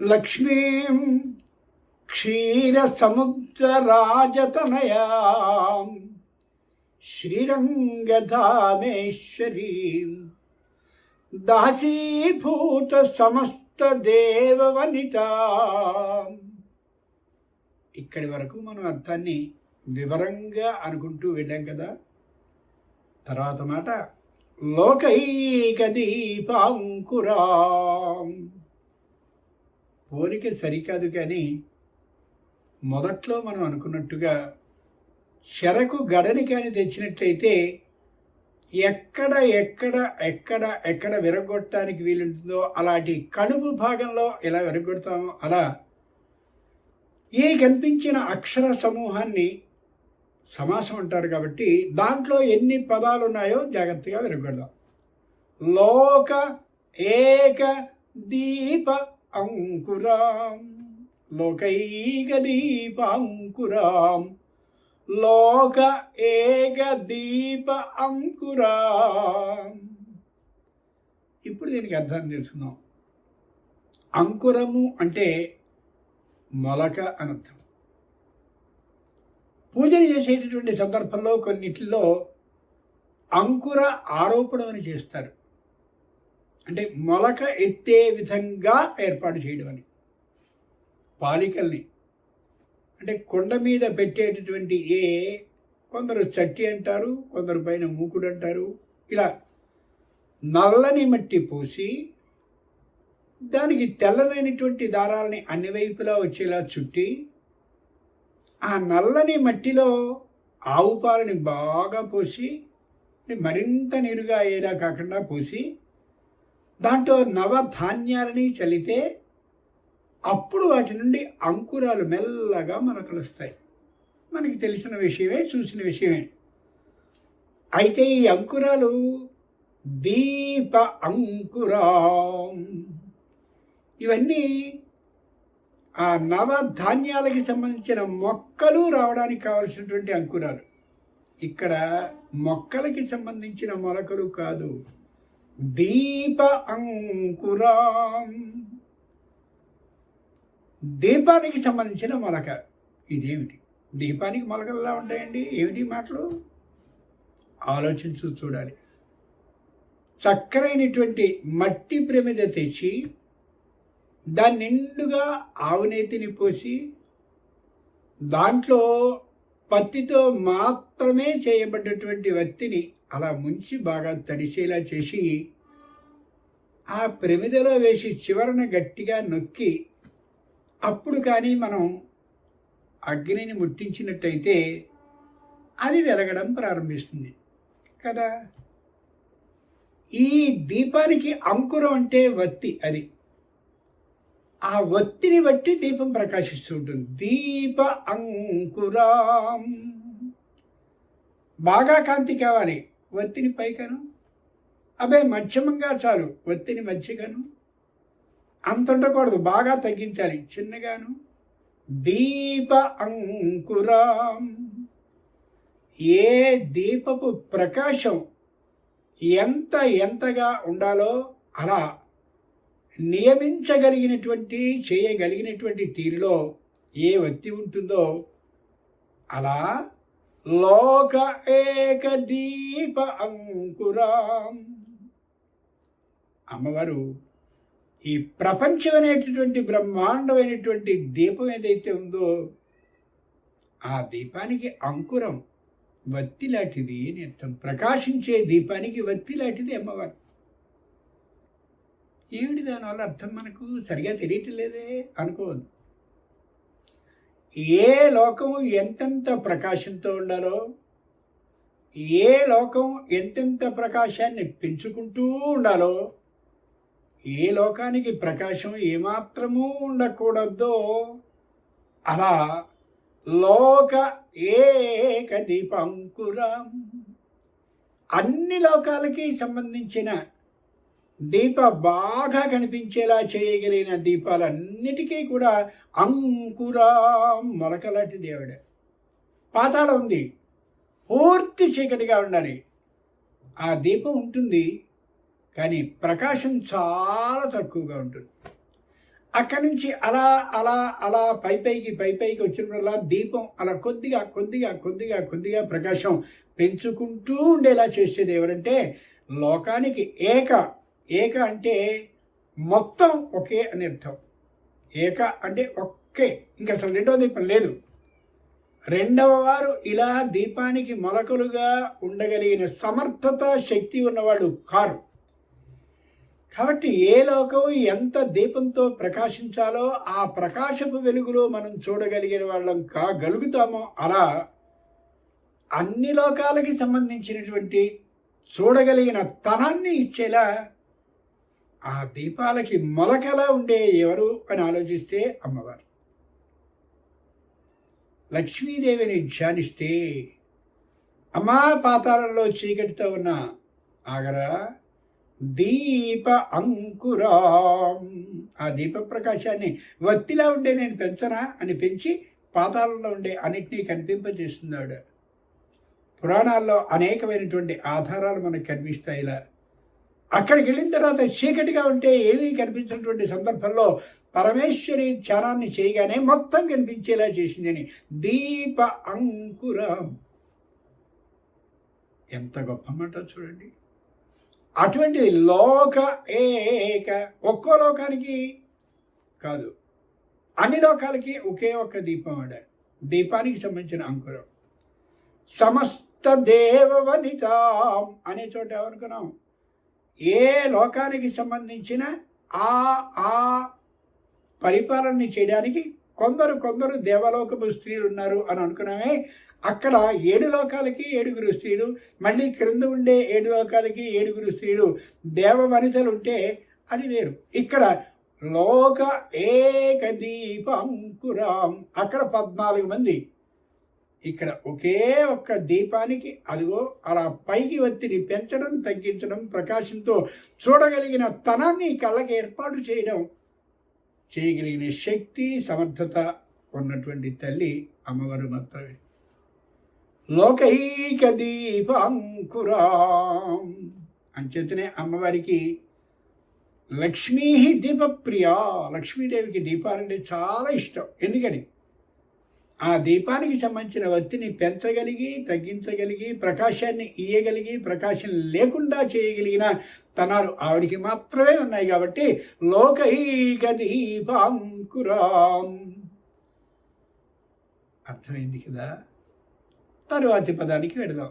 లక్ష్మీం క్షీరసముద్రరాజతనయాం శ్రీరంగధామేశ్వరీం దాసీభూత సమస్త దేవవనిత ఇక్కడి వరకు మనం అర్థాన్ని వివరంగా అనుకుంటూ వెళ్ళాం కదా. తర్వాత మాట లోకైక దీపాంకురాం పోలిక సరికాదు కానీ మొదట్లో మనం అనుకున్నట్టుగా చెరకు గడని కానీ తెచ్చినట్లయితే ఎక్కడ ఎక్కడ ఎక్కడ ఎక్కడ విరగొట్టడానికి వీలుంటుందో అలాంటి కడుపు భాగంలో ఎలా విరగొడతామో అలా ఈ కనిపించిన అక్షర సమూహాన్ని సమాసం అంటారు కాబట్టి దాంట్లో ఎన్ని పదాలు ఉన్నాయో జాగ్రత్తగా విరగొడదాం లోక ఏక దీప అంకురాం లోకైక దీప అంకురాం లోక ఏక దీప అంకురాం. ఇప్పుడు దీనికి అర్థాన్ని తెలుసుకుందాం. అంకురము అంటే మొలక అనర్థం పూజలు చేసేటటువంటి సందర్భంలో కొన్నిటిలో అంకుర ఆరోపణం అని చేస్తారు. అంటే మొలక ఎత్తే విధంగా ఏర్పాటు చేయడం అని. పాలికల్ని. అంటే కొండ మీద పెట్టేటటువంటి ఏ కొందరు చట్టి అంటారు కొందరు పైన మూకుడు అంటారు. ఇలా నల్లని మట్టి పోసి దానికి తెల్లనైనటువంటి దారాలని అన్ని వైపులా వచ్చేలా చుట్టి ఆ నల్లని మట్టిలో ఆవు పాలని బాగా పోసి మరింత నీరుగా అయ్యేలా కాకుండా పోసి దాంట్లో నవధాన్యాలని చల్లితే అప్పుడు వాటి నుండి అంకురాలు మెల్లగా మనకు వస్తాయి. మనకి తెలిసిన విషయమే చూసిన విషయమే. అయితే ఈ అంకురాలు దీప అంకురం. ఇవన్నీ ఆ నవధాన్యాలకి సంబంధించిన మొక్కలు రావడానికి కావలసినటువంటి అంకురాలు. ఇక్కడ మొక్కలకి సంబంధించిన మొలకలు కాదు. దీప అంకురం. దీపానికి సంబంధించిన మొలక ఇదేమిటి? దీపానికి మొలకలు ఎలా ఉంటాయండి? ఏమిటి మాటలు? ఆలోచించు చూడాలి. చక్కరైనటువంటి మట్టి ప్రమిద తెచ్చి దాన్ని నిండుగా ఆవునేతిని పోసి దాంట్లో పత్తితో మాత్రమే చేయబడ్డటువంటి వ్యక్తిని అలా ముంచి బాగా తడిసేలా చేసి ఆ ప్రమిదలో వేసి చివరన గట్టిగా నొక్కి అప్పుడు కానీ మనం అగ్నిని ముట్టించినట్టయితే అది వెలగడం ప్రారంభిస్తుంది. కదా? ఈ దీపానికి అంకురం అంటే వత్తి అది. ఆ ఒత్తిని బట్టి దీపం ప్రకాశిస్తూ ఉంటుంది. దీప అంకురాం. బాగా కాంతి కావాలి. ఒత్తిని పైకను? అబ్బాయి మధ్యమంగా చాలు. ఒత్తిని మధ్యగాను? అంత ఉండకూడదు. బాగా తగ్గించాలి. చిన్నగాను? దీప అంకురాం. ఏ దీపపు ప్రకాశం ఎంత ఎంతగా ఉండాలో అలా నియమించగలిగినటువంటి చేయగలిగినటువంటి తీరులో ఏ వ్యక్తి ఉంటుందో అలా లోక ఏక దీప అంకురాం. అమ్మవారు ఈ ప్రపంచం అనేటటువంటి బ్రహ్మాండమైనటువంటి దీపం ఏదైతే ఉందో ఆ దీపానికి అంకురం వత్తి లాంటిది అని అర్థం. ప్రకాశించే దీపానికి వత్తి లాంటిది అమ్మవారు. ఏమిటి దానివల్ల అర్థం మనకు? సరిగా తెలియట్లేదే అనుకోవద్దు. ఏ లోకం ఎంతెంత ప్రకాశంతో ఉండాలో ఏ లోకం ఎంతెంత ప్రకాశాన్ని పెంచుకుంటూ ఉండాలో ఏ లోకానికి ప్రకాశం ఏమాత్రమూ ఉండకూడదో అలా లోక ఏక దీపంకురం అన్ని లోకాలకి సంబంధించిన దీప బాగా కనిపించేలా చేయగలిగిన దీపాలన్నిటికీ కూడా అంకురా మొలకలాంటి దేవుడే. పాతాళం ఉంది. పూర్తి చీకటిగా ఉండాలి. ఆ దీపం ఉంటుంది. కానీ ప్రకాశం చాలా తక్కువగా ఉంటుంది. అక్కడి నుంచి అలా అలా అలా పై పైకి పై పైకి వచ్చినప్పుడల్లా దీపం అలా కొద్దిగా కొద్దిగా కొద్దిగా కొద్దిగా ప్రకాశం పెంచుకుంటూ ఉండేలా చేసేది ఎవరంటే లోకానికి ఏక ఏక అంటే మొత్తం ఒకే అని అర్థం. ఏక అంటే ఒకే. ఇంకా అసలు రెండవ దీపం లేదు. రెండవ వారు ఇలా దీపానికి మొలకలుగా ఉండగలిగిన సమర్థత శక్తి ఉన్నవాళ్ళు కారు. కాబట్టి ఏ లోకం ఎంత దీపంతో ప్రకాశించాలో ఆ ప్రకాశపు వెలుగులో మనం చూడగలిగిన వాళ్ళం కాగలుగుతామో అలా అన్ని లోకాలకి సంబంధించినటువంటి చూడగలిగిన తనాన్ని ఇచ్చేలా ఆ దీపాలకి మొలకలా ఉండే ఎవరు అని ఆలోచిస్తే అమ్మవారు. లక్ష్మీదేవిని ధ్యానిస్తే అమ్మా పాతాళంలో చీకటితో ఉన్న ఆగరా దీప అంకురాం. ఆ దీప ప్రకాశాన్ని వత్తిలా ఉండే నేను పెంచనా అని పెంచి పాతాళంలో ఉండే అన్నిటినీ కనిపింపజేస్తున్నాడు. పురాణాల్లో అనేకమైనటువంటి ఆధారాలు మనకు కనిపిస్తాయి ఇలా. అక్కడికి వెళ్ళిన తర్వాత చీకటిగా ఉంటే ఏమీ కనిపించినటువంటి సందర్భంలో పరమేశ్వరి ధ్యానాన్ని చేయగానే మొత్తం కనిపించేలా చేసిందని దీప అంకురం. ఎంత గొప్ప మాట చూడండి. అటువంటి లోక ఏక ఒక్కో లోకానికి కాదు. అన్ని లోకాలకి ఒకే ఒక్క దీపం ఆడ. దీపానికి సంబంధించిన అంకురం. సమస్త దేవవనితాం అనే చోట ఎవరుకున్నాం ఏ లోకానికి సంబంధించిన ఆ ఆ పరిపాలన చేయడానికి కొందరు కొందరు దేవలోకపు స్త్రీలు ఉన్నారు అని అనుకున్నామే. అక్కడ ఏడు లోకాలకి ఏడుగురు స్త్రీలు మళ్ళీ క్రింద ఉండే ఏడు లోకాలకి ఏడుగురు స్త్రీలు దేవ వనితలు ఉంటే అది వేరు. ఇక్కడ లోక ఏక ఏకదీపంకురాం అక్కడ పద్నాలుగు మంది ఇక్కడ ఒకే ఒక్క దీపానికి అదిగో అలా పైకి ఒత్తిడి పెంచడం తగ్గించడం ప్రకాశంతో చూడగలిగిన తనాన్ని కళ్ళకి ఏర్పాటు చేయడం చేయగలిగిన శక్తి సమర్థత ఉన్నటువంటి తల్లి అమ్మవారు మాత్రమే. లోకైక దీపాంకురాం. అంచేతనే అమ్మవారికి లక్ష్మీ దీపప్రియ. లక్ష్మీదేవికి దీపాలంటే చాలా ఇష్టం. ఎందుకని? ఆ దీపానికి సంబంధించిన వత్తిని పెంచగలిగి తగ్గించగలిగి ప్రకాశాన్ని ఇయ్యగలిగి ప్రకాశం లేకుండా చేయగలిగిన తనాలు ఆవిడికి మాత్రమే ఉన్నాయి కాబట్టి లోకైక దీపాంకురాం అర్థమైంది కదా? తరువాతి పదానికి వెడదాం